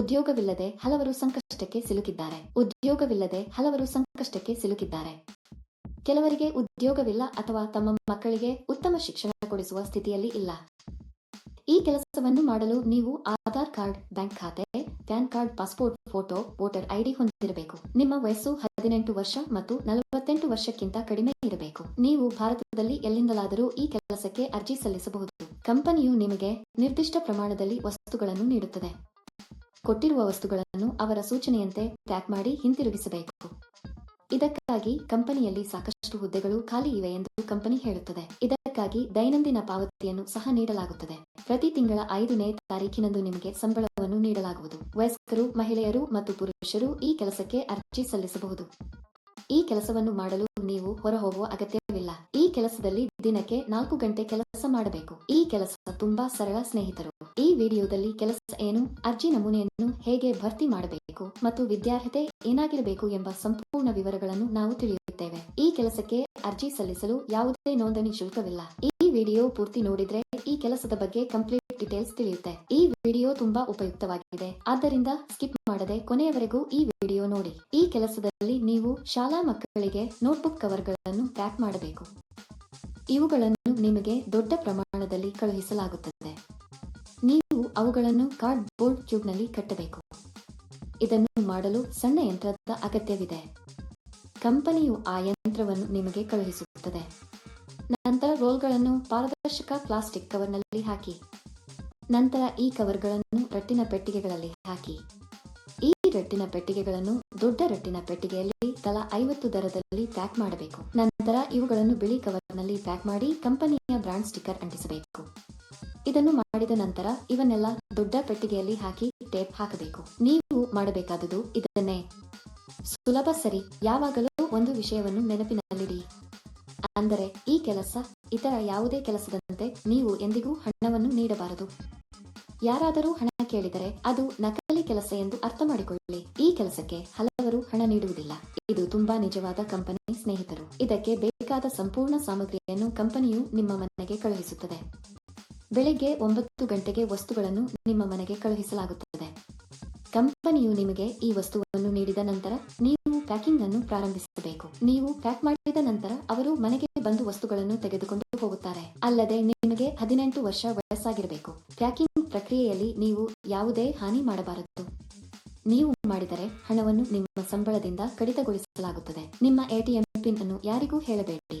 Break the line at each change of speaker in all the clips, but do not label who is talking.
ಉದ್ಯೋಗವಿಲ್ಲದೆ ಹಲವರು ಸಂಕಷ್ಟಕ್ಕೆ ಸಿಲುಕಿದ್ದಾರೆ. ಉದ್ಯೋಗವಿಲ್ಲದೆ ಹಲವರು ಸಂಕಷ್ಟಕ್ಕೆ ಸಿಲುಕಿದ್ದಾರೆ. ಕೆಲವರಿಗೆ ಉದ್ಯೋಗವಿಲ್ಲ ಅಥವಾ ತಮ್ಮ ಮಕ್ಕಳಿಗೆ ಉತ್ತಮ ಶಿಕ್ಷಣ ಕೊಡಿಸುವ ಸ್ಥಿತಿಯಲ್ಲಿ ಇಲ್ಲ. ಈ ಕೆಲಸವನ್ನು ಮಾಡಲು ನೀವು ಆಧಾರ್ ಕಾರ್ಡ್, ಬ್ಯಾಂಕ್ ಖಾತೆ, PAN card, passport, photo, voter ID ಹೊಂದಿರಬೇಕು. ನಿಮ್ಮ ವಯಸ್ಸು ಹದಿನೆಂಟು ವರ್ಷ ಮತ್ತು ನಲವತ್ತೆಂಟು ವರ್ಷಕ್ಕಿಂತ ಕಡಿಮೆ ಇರಬೇಕು. ನೀವು ಭಾರತದಲ್ಲಿ ಎಲ್ಲಿಂದಲಾದರೂ ಈ ಕೆಲಸಕ್ಕೆ ಅರ್ಜಿ ಸಲ್ಲಿಸಬಹುದು. ಕಂಪನಿಯು ನಿಮಗೆ ನಿರ್ದಿಷ್ಟ ಪ್ರಮಾಣದಲ್ಲಿ ವಸ್ತುಗಳನ್ನು ನೀಡುತ್ತದೆ. ಕೊಟ್ಟಿರುವ ವಸ್ತುಗಳನ್ನು ಅವರ ಸೂಚನೆಯಂತೆ ಪ್ಯಾಕ್ ಮಾಡಿ ಹಿಂತಿರುಗಿಸಬೇಕು. ಇದಕ್ಕಾಗಿ ಕಂಪನಿಯಲ್ಲಿ ಸಾಕಷ್ಟು ಹುದ್ದೆಗಳು ಖಾಲಿ ಇವೆ ಎಂದು ಕಂಪನಿ ಹೇಳುತ್ತದೆ. ಇದಕ್ಕಾಗಿ ದೈನಂದಿನ ಪಾವತಿಯನ್ನು ಸಹ ನೀಡಲಾಗುತ್ತದೆ. ಪ್ರತಿ ತಿಂಗಳ ಐದನೇ ತಾರೀಖಿನಂದು ನಿಮಗೆ ಸಂಬಳವನ್ನು ನೀಡಲಾಗುವುದು. ವಯಸ್ಕರು, ಮಹಿಳೆಯರು ಮತ್ತು ಪುರುಷರು ಈ ಕೆಲಸಕ್ಕೆ ಅರ್ಜಿ ಸಲ್ಲಿಸಬಹುದು. ಈ ಕೆಲಸವನ್ನು ಮಾಡಲು ನೀವು ಹೊರಹೋಗುವ ಅಗತ್ಯವಿಲ್ಲ. ಈ ಕೆಲಸದಲ್ಲಿ ದಿನಕ್ಕೆ ನಾಲ್ಕು ಗಂಟೆ ಕೆಲಸ ಮಾಡಬೇಕು. ಈ ಕೆಲಸ ತುಂಬಾ ಸರಳ ಸ್ನೇಹಿತರು. ಈ ವಿಡಿಯೋದಲ್ಲಿ ಕೆಲಸ ಏನು, ಅರ್ಜಿ ನಮೂನೆಯನ್ನು ಹೇಗೆ ಭರ್ತಿ ಮಾಡಬೇಕು ಮತ್ತು ವಿದ್ಯಾರ್ಹತೆ ಏನಾಗಿರಬೇಕು ಎಂಬ ಸಂಪೂರ್ಣ ವಿವರಗಳನ್ನು ನಾವು ತಿಳಿಯುತ್ತೇವೆ. ಈ ಕೆಲಸಕ್ಕೆ ಅರ್ಜಿ ಸಲ್ಲಿಸಲು ಯಾವುದೇ ನೋಂದಣಿ ಶುಲ್ಕವಿಲ್ಲ. ಈ ವಿಡಿಯೋ ಪೂರ್ತಿ ನೋಡಿದ್ರೆ ಈ ಕೆಲಸದ ಬಗ್ಗೆ ಕಂಪ್ಲೀಟ್ ಡೀಟೇಲ್ಸ್ ತಿಳಿಯುತ್ತೆ. ಈ ವಿಡಿಯೋ ತುಂಬಾ ಉಪಯುಕ್ತವಾಗಿದೆ. ಆದ್ದರಿಂದ ಸ್ಕಿಪ್ ಮಾಡದೆ ಕೊನೆಯವರೆಗೂ ಈ ವಿಡಿಯೋ ನೋಡಿ. ಈ ಕೆಲಸದಲ್ಲಿ ನೀವು ಶಾಲಾ ಮಕ್ಕಳಿಗೆ ನೋಟ್ಬುಕ್ ಕವರ್ಗಳನ್ನು ಪ್ಯಾಕ್ ಮಾಡಬೇಕು. ಇವುಗಳನ್ನು ನಿಮಗೆ ದೊಡ್ಡ ಪ್ರಮಾಣದಲ್ಲಿ ಕಳುಹಿಸಲಾಗುತ್ತದೆ. ನೀವು ಅವುಗಳನ್ನು ಕಾರ್ಡ್ ಬೋರ್ಡ್ ಟ್ಯೂಬ್ನಲ್ಲಿ ಕಟ್ಟಬೇಕು. ಇದನ್ನು ಮಾಡಲು ಸಣ್ಣ ಯಂತ್ರದ ಅಗತ್ಯವಿದೆ. ಕಂಪನಿಯು ಆ ಯಂತ್ರವನ್ನು ನಿಮಗೆ ಕಳುಹಿಸುತ್ತದೆ. ನಂತರ ರೋಲ್ಗಳನ್ನು ಪಾರದರ್ಶಕ ಪ್ಲಾಸ್ಟಿಕ್ ಕವರ್ನಲ್ಲಿ ಹಾಕಿ. ನಂತರ ಈ ಕವರ್ಗಳನ್ನು ರಟ್ಟಿನ ಪೆಟ್ಟಿಗೆಗಳಲ್ಲಿ ಹಾಕಿ. ಈ ರಟ್ಟಿನ ಪೆಟ್ಟಿಗೆಗಳನ್ನು ದೊಡ್ಡ ರಟ್ಟಿನ ಪೆಟ್ಟಿಗೆಯಲ್ಲಿ ತಲಾ ಐವತ್ತು ದರದಲ್ಲಿ ಪ್ಯಾಕ್ ಮಾಡಬೇಕು. ನಂತರ ಇವುಗಳನ್ನು ಬಿಳಿ ಕವರ್ನಲ್ಲಿ ಪ್ಯಾಕ್ ಮಾಡಿ ಕಂಪನಿಯ ಬ್ರಾಂಡ್ ಸ್ಟಿಕ್ಕರ್ ಅಂಟಿಸಬೇಕು. ಇದನ್ನು ಮಾಡಿದ ನಂತರ ಇವನ್ನೆಲ್ಲ ದೊಡ್ಡ ಪೆಟ್ಟಿಗೆಯಲ್ಲಿ ಹಾಕಿ ಟೇಪ್ ಹಾಕಬೇಕು. ನೀವು ಮಾಡಬೇಕಾದುದು ಇದನ್ನೇ. ಸುಲಭ ಸರಿ. ಯಾವಾಗಲೂ ಒಂದು ವಿಷಯವನ್ನು ನೆನಪಿನಲ್ಲಿಡಿ. ಅಂದರೆ ಈ ಕೆಲಸ ಇತರ ಯಾವುದೇ ಕೆಲಸದಂತೆ ನೀವು ಎಂದಿಗೂ ಹಣವನ್ನು ನೀಡಬಾರದು. ಯಾರಾದರೂ ಹಣ ಕೇಳಿದರೆ ಅದು ನಕಲಿ ಕೆಲಸ ಎಂದು ಅರ್ಥ ಮಾಡಿಕೊಳ್ಳಿ. ಈ ಕೆಲಸಕ್ಕೆ ಹಲವರು ಹಣ ನೀಡುವುದಿಲ್ಲ. ಇದು ತುಂಬಾ ನಿಜವಾದ ಕಂಪನಿ ಸ್ನೇಹಿತರು. ಇದಕ್ಕೆ ಬೇಕಾದ ಸಂಪೂರ್ಣ ಸಾಮಗ್ರಿಯನ್ನು ಕಂಪನಿಯು ನಿಮ್ಮ ಮನೆಗೆ ಕಳುಹಿಸುತ್ತದೆ. ಬೆಳಿಗ್ಗೆ ಒಂಬತ್ತು ಗಂಟೆಗೆ ವಸ್ತುಗಳನ್ನು ನಿಮ್ಮ ಮನೆಗೆ ಕಳುಹಿಸಲಾಗುತ್ತದೆ. ಕಂಪನಿಯು ನಿಮಗೆ ಈ ವಸ್ತುವನ್ನು ನೀಡಿದ ನಂತರ ನೀವು ಪ್ಯಾಕಿಂಗ್ ಅನ್ನು ಪ್ರಾರಂಭಿಸಬೇಕು. ನೀವು ಪ್ಯಾಕ್ ಮಾಡಿದ ನಂತರ ಅವರು ಮನೆಗೆ ಬಂದು ವಸ್ತುಗಳನ್ನು ತೆಗೆದುಕೊಂಡು ಹೋಗುತ್ತಾರೆ. ಅಲ್ಲದೆ ನಿಮಗೆ ಹದಿನೆಂಟು ವರ್ಷ ವಯಸ್ಸಾಗಿರಬೇಕು. ಪ್ಯಾಕಿಂಗ್ ಪ್ರಕ್ರಿಯೆಯಲ್ಲಿ ನೀವು ಯಾವುದೇ ಹಾನಿ ಮಾಡಬಾರದು. ನೀವು ಮಾಡಿದರೆ ಹಣವನ್ನು ನಿಮ್ಮ ಸಂಬಳದಿಂದ ಕಡಿತಗೊಳಿಸಲಾಗುತ್ತದೆ. ನಿಮ್ಮ ಎಟಿಎಂ ಪಿನ್ ಅನ್ನು ಯಾರಿಗೂ ಹೇಳಬೇಡಿ.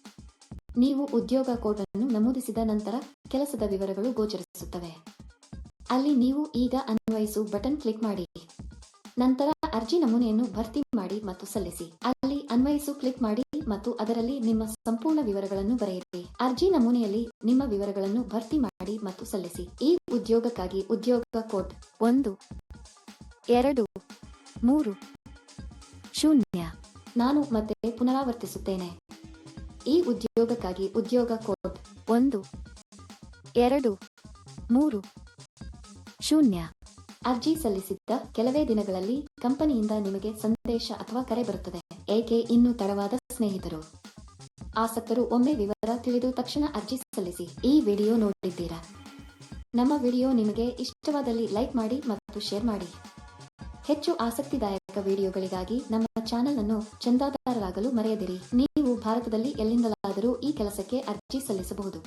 ನೀವು ಉದ್ಯೋಗ ಕೋಡ್ ಅನ್ನು ನಮೂದಿಸಿದ ನಂತರ ಕೆಲಸದ ವಿವರಗಳು ಗೋಚರಿಸುತ್ತವೆ. ಅಲ್ಲಿ ನೀವು ಈಗ ಅನ್ವಯಿಸು ಬಟನ್ ಕ್ಲಿಕ್ ಮಾಡಿ. ನಂತರ ಅರ್ಜಿ ನಮೂನೆಯನ್ನು ಭರ್ತಿ ಮಾಡಿ ಮತ್ತು ಸಲ್ಲಿಸಿ. ಅಲ್ಲಿ ಅನ್ವಯಿಸು ಕ್ಲಿಕ್ ಮಾಡಿ ಮತ್ತು ಅದರಲ್ಲಿ ನಿಮ್ಮ ಸಂಪೂರ್ಣ ವಿವರಗಳನ್ನು ಬರೆಯಿರಿ. ಅರ್ಜಿ ನಮೂನೆಯಲ್ಲಿ ನಿಮ್ಮ ವಿವರಗಳನ್ನು ಭರ್ತಿ ಮಾಡಿ ಮತ್ತು ಸಲ್ಲಿಸಿ. ಈ ಉದ್ಯೋಗಕ್ಕಾಗಿ ಉದ್ಯೋಗ ಕೋಡ್ ಒಂದು, ಎರಡು, ಮೂರು, ಶೂನ್ಯ. ನಾನು ಮತ್ತೆ ಪುನರಾವರ್ತಿಸುತ್ತೇನೆ. ಈ ಉದ್ಯೋಗಕ್ಕಾಗಿ ಉದ್ಯೋಗ ಕೋಡ್ ಒಂದು, ಎರಡು, ಮೂರು, ಶೂನ್ಯ. ಅರ್ಜಿ ಸಲ್ಲಿಸಿದ್ದ ಕೆಲವೇ ದಿನಗಳಲ್ಲಿ ಕಂಪನಿಯಿಂದ ನಿಮಗೆ ಸಂದೇಶ ಅಥವಾ ಕರೆ ಬರುತ್ತದೆ, ಏಕೆ ಇನ್ನೂ ತಡವಾದ ಸ್ನೇಹಿತರು? ಆಸಕ್ತರು ಒಮ್ಮೆ ವಿವರ ತಿಳಿದು ತಕ್ಷಣ ಅರ್ಜಿ ಸಲ್ಲಿಸಿ ಈ ವಿಡಿಯೋ ನೋಡಿದ್ದೀರಾ? ನಮ್ಮ ವಿಡಿಯೋ ನಿಮಗೆ ಇಷ್ಟವಾದಲ್ಲಿ ಲೈಕ್ ಮಾಡಿ ಮತ್ತು ಶೇರ್ ಮಾಡಿ. ಹೆಚ್ಚು ಆಸಕ್ತಿದಾಯಕ ವಿಡಿಯೋಗಳಿಗಾಗಿ ನಮ್ಮ ಚಾನೆಲ್ ಅನ್ನು ಚಂದಾದಾರರಾಗಲು ಮರೆಯದಿರಿ. ಭಾರತದಲ್ಲಿ ಎಲ್ಲಿಂದಲಾದರೂ ಈ ಕೆಲಸಕ್ಕೆ ಅರ್ಜಿ ಸಲ್ಲಿಸಬಹುದು.